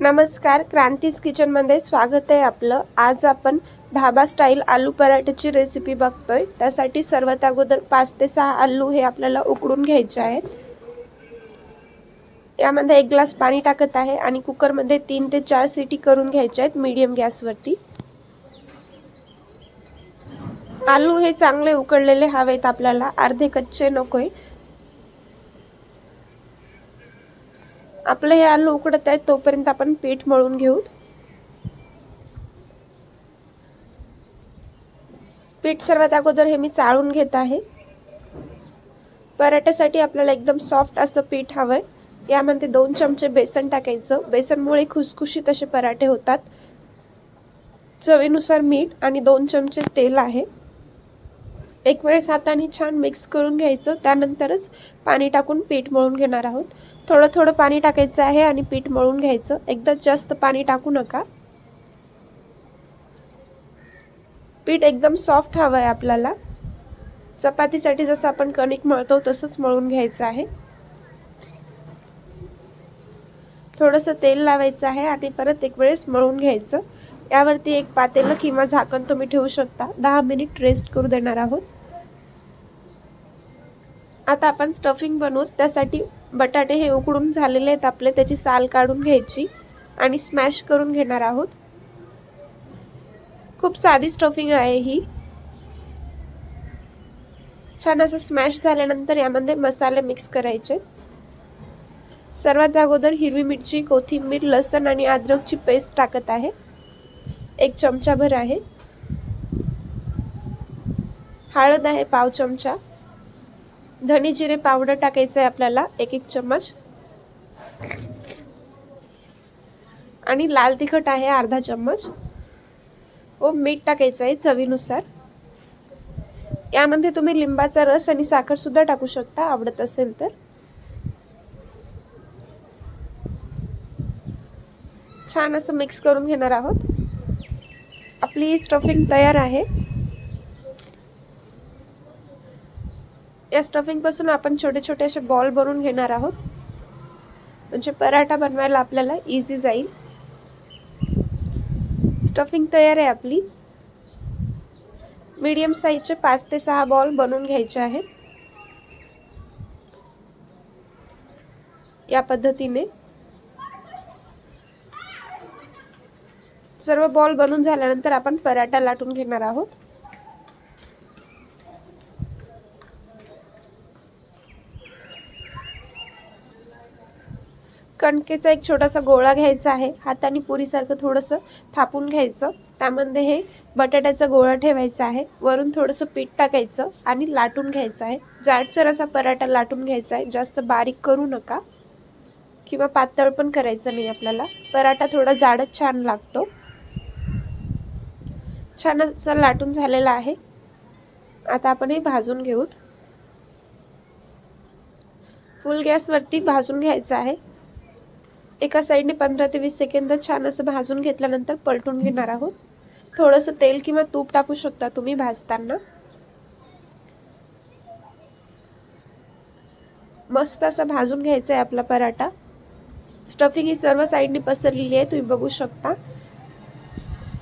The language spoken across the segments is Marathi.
नमस्कार क्रांतीज किचनमध्ये स्वागत आहे आपलं. आज आपण ढाबा स्टाईल आलू पराठ्याची रेसिपी बघतोय. त्यासाठी सर्वात अगोदर पाच ते सहा आलू हे आपल्याला उकडून घ्यायचे आहेत. यामध्ये एक ग्लास पाणी टाकत आहे आणि कुकरमध्ये तीन ते चार सिटी करून घ्यायचे आहेत मीडियम गॅसवरती आलू हे चांगले उकडलेले हवेत आपल्याला. अर्धे कच्चे नकोय. आपलं हे आलू उकडत आहेत तोपर्यंत आपण पीठ मळून घेऊ. पीठ सर्वात अगोदर हे मी चाळून घेत आहे. पराठ्यासाठी आपल्याला एकदम सॉफ्ट असं पीठ हवं आहे यामध्ये दोन चमचे बेसन टाकायचं. बेसनमुळे खुसखुशीत असे पराठे होतात. चवीनुसार मीठ आणि दोन चमचे तेल आहे. एक वेळेस हाताने छान मिक्स करून घ्यायचं. त्यानंतरच पाणी टाकून पीठ मळून घेणार आहोत. थोडं थोडं पाणी टाकायचं आहे आणि पीठ मळून घ्यायचं. एकदा जास्त पाणी टाकू नका. पीठ एकदम सॉफ्ट हवं आहे आपल्याला. चपातीसाठी जसं आपण कणिक मळतो तसंच मळून घ्यायचं आहे. थोडंसं तेल लावायचं आहे आणि परत एक वेळेस मळून घ्यायचं. यावरती एक पातेलं किंवा झाकण तुम्ही ठेवू शकता. दहा मिनिट रेस्ट करू देणार आहोत. आता आपण स्टफिंग बनवू. त्यासाठी बटाटे हे उकडून झालेले आहेत आपले. त्याची साल काढून घ्यायची आणि स्मॅश करून घेणार आहोत. खूप साधी स्टफिंग आहे ही. छान असं स्मॅश झाल्यानंतर यामध्ये मसाले मिक्स करायचे. सर्वात अगोदर हिरवी मिरची कोथिंबीर लसण आणि अद्रकची पेस्ट टाकत आहे. एक चमचाभर आहे. हळद आहे पाव चमचा. धने जिरे पावडर टाकायचं आहे आपल्याला एक एक चम्मच. आणि लाल तिखट आहे अर्धा चम्मच. व मीठ टाकायचं आहे चवीनुसार. यामध्ये तुम्ही लिंबाचा रस आणि साखरसुद्धा टाकू शकता आवडत असेल तर. छान असं मिक्स करून घेणार आहोत. आपली स्टफिंग तयार आहे. या स्टफिंगपासून आपण छोटे छोटे असे बॉल बनवून घेणार आहोत. म्हणजे पराठा बनवायला आपल्याला इझी जाईल. स्टफिंग तयार आहे आपली. मीडियम साईजचे पाच ते सहा बॉल बनवून घ्यायचे आहेत. या पद्धतीने. सर्व बॉल बनून झाल्यानंतर आपण पराठा लाटून घेणार आहोत. कणकेचा एक छोटासा गोळा घ्यायचा आहे. हाताने पुरीसारखं थोडंसं थापून घ्यायचं. त्यामध्ये हे बटाट्याचा गोळा ठेवायचा आहे. वरून थोडंसं पीठ टाकायचं आणि लाटून घ्यायचं आहे. जाडसर असा पराठा लाटून घ्यायचा आहे. जास्त बारीक करू नका. किंवा पातळ पण करायचं नाही आपल्याला. पराठा थोडा जाडच छान लागतो. छान असा लाटून झालेला आहे. आता आपण हे भाजून घेऊत. फुल गॅसवरती भाजून घ्यायचं आहे. एका साईडने पंधरा ते वीस सेकंद छान असं भाजून घेतल्यानंतर पलटून घेणार आहोत. थोडंसं तेल किंवा तूप टाकू शकता तुम्ही भाजताना. मस्त असा भाजून घ्यायचा आहे आपला पराठा. स्टफिंग ही सर्व साईडने पसरलेली आहे तुम्ही बघू शकता.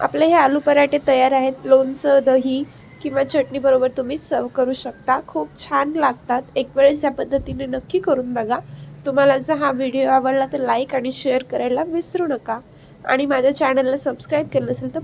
आपले हे आलू पराठे तयार आहेत. लोणचं दही किंवा चटणी बरोबर तुम्ही सर्व करू शकता. खूप छान लागतात. एक वेळेस या पद्धतीने नक्की करून बघा. तुम्हाला जर हा व्हिडिओ आवडला तर लाईक आणि शेअर करायला विसरू नका. आणि माझ्या चॅनलला सबस्क्राईब केलं नसेल तर